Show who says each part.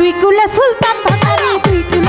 Speaker 1: তুই কুলে সুলতান ভাতারি তুই